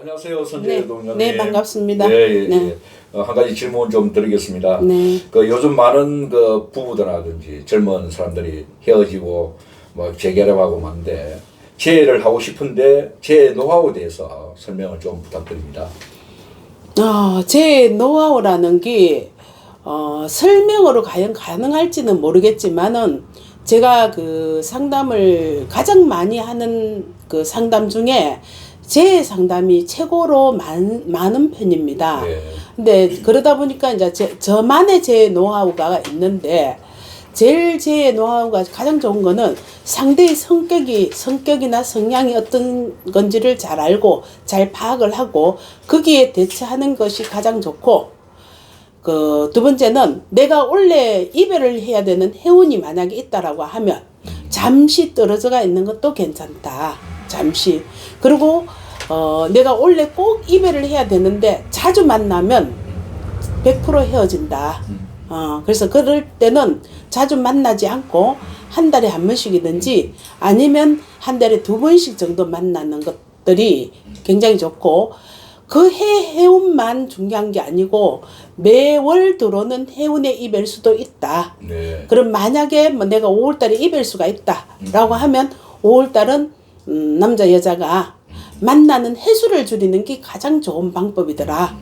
안녕하세요, 선재 네, 동장님. 네, 반갑습니다. 네, 예, 네. 예. 어, 한 가지 질문 좀 드리겠습니다. 네. 그 요즘 많은 그 부부들하든지 젊은 사람들이 헤어지고 뭐 재결합하고 많은데 재해를 하고 싶은데 재해 노하우에 대해서 설명을 좀 부탁드립니다. 어, 제 노하우라는 게 어, 설명으로 과연 가능할지는 모르겠지만은 제가 그 상담을 가장 많이 하는 그 상담 중에 제 상담이 최고로 많, 많은 편입니다. 네. 근데 그러다 보니까 이제 제, 저만의 제 노하우가 있는데 제일 제 노하우가 가장 좋은 거는 상대의 성격이 성격이나 성향이 어떤 건지를 잘 알고 잘 파악을 하고 거기에 대처하는 것이 가장 좋고 그 두 번째는 내가 원래 이별을 해야 되는 해운이 만약에 있다라고 하면 잠시 떨어져가 있는 것도 괜찮다. 잠시. 그리고 어 내가 원래 꼭 이별을 해야 되는데 자주 만나면 100% 헤어진다. 어, 그래서 그럴 때는 자주 만나지 않고 한 달에 한 번씩이든지 아니면 한 달에 두 번씩 정도 만나는 것들이 굉장히 좋고 그 해 해운만 중요한 게 아니고 매월 들어오는 해운의 이별수도 있다. 네. 그럼 만약에 뭐 내가 5월달에 이별수가 있다라고 하면 5월달은 음, 남자 여자가 만나는 횟수를 줄이는 게 가장 좋은 방법이더라.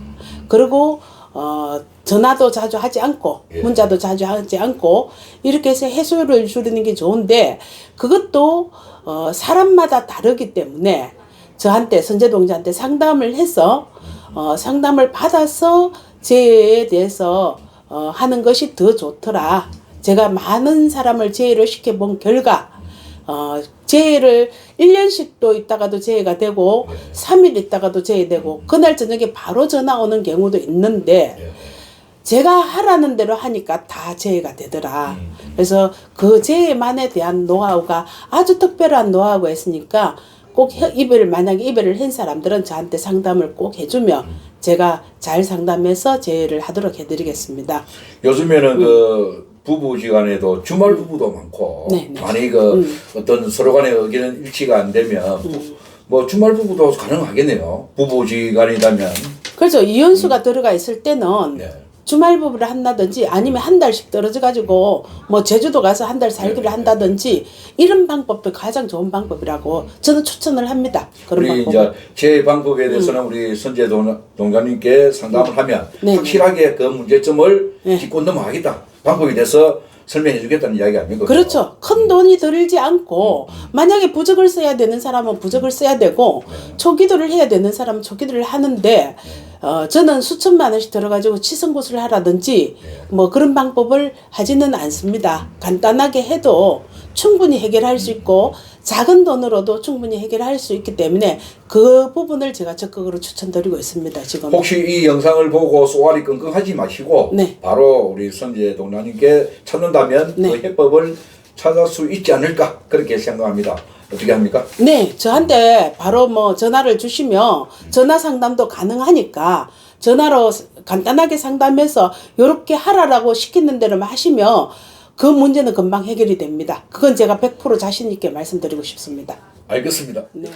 그리고 어 전화도 자주 하지 않고 예. 문자도 자주 하지 않고 이렇게 해서 횟수를 줄이는 게 좋은데 그것도 어 사람마다 다르기 때문에 저한테 선재 동자한테 상담을 해서 어 상담을 받아서 제에 대해서 어 하는 것이 더 좋더라. 제가 많은 사람을 제의를 시켜본 결과 어, 재해를 1년씩도 있다가도 재해가 되고, 네. 3일 있다가도 재해되고, 그날 저녁에 바로 전화 오는 경우도 있는데, 네. 제가 하라는 대로 하니까 다 재해가 되더라. 음. 그래서 그 재해만에 대한 노하우가 아주 특별한 노하우가 있으니까 꼭 혀- 이별을, 만약에 이별을 한 사람들은 저한테 상담을 꼭 해주면 음. 제가 잘 상담해서 재해를 하도록 해드리겠습니다. 요즘에는 그 부부지간에도 주말 부부도 많고 음. 네, 네. 많이 그 음. 어떤 서로 간의 의견 일치가 안 되면 뭐 주말 부부도 가능하겠네요. 부부지간이라면 그래서 이혼수가 들어가 있을 때는 네. 주말 부부를 한다든지 아니면 한 달씩 떨어져 가지고 뭐 제주도 가서 한 달 살기를 한다든지 이런 방법도 가장 좋은 방법이라고 저는 추천을 합니다. 그런 우리 방법. 이제 제 방법에 대해서는 우리 선재 동- 동장님께 상담을 하면 음. 네, 확실하게 그 문제점을 네. 짚고 넘어가겠다. 방법에 대해서 설명해 주겠다는 이야기 아니거든요. 그렇죠. 큰 돈이 들지 않고 만약에 부적을 써야 되는 사람은 부적을 써야 되고 초기도를 해야 되는 사람은 초기도를 하는데 어 저는 수천만 원씩 들어가지고 치성고수를 하라든지 뭐 그런 방법을 하지는 않습니다. 간단하게 해도 충분히 해결할 수 있고 작은 돈으로도 충분히 해결할 수 있기 때문에 그 부분을 제가 적극으로 추천드리고 있습니다. 지금. 혹시 이 영상을 보고 쏘아리 끙끙하지 마시고 네. 바로 우리 선재 동장님께 찾는다면 네. 그 해법을 찾을 수 있지 않을까 그렇게 생각합니다. 어떻게 합니까? 네, 저한테 바로 뭐 전화를 주시면 전화 상담도 가능하니까 전화로 간단하게 상담해서 요렇게 하라라고 시키는 대로만 하시면 그 문제는 금방 해결이 됩니다. 그건 제가 100% 자신 있게 말씀드리고 싶습니다. 알겠습니다. 네.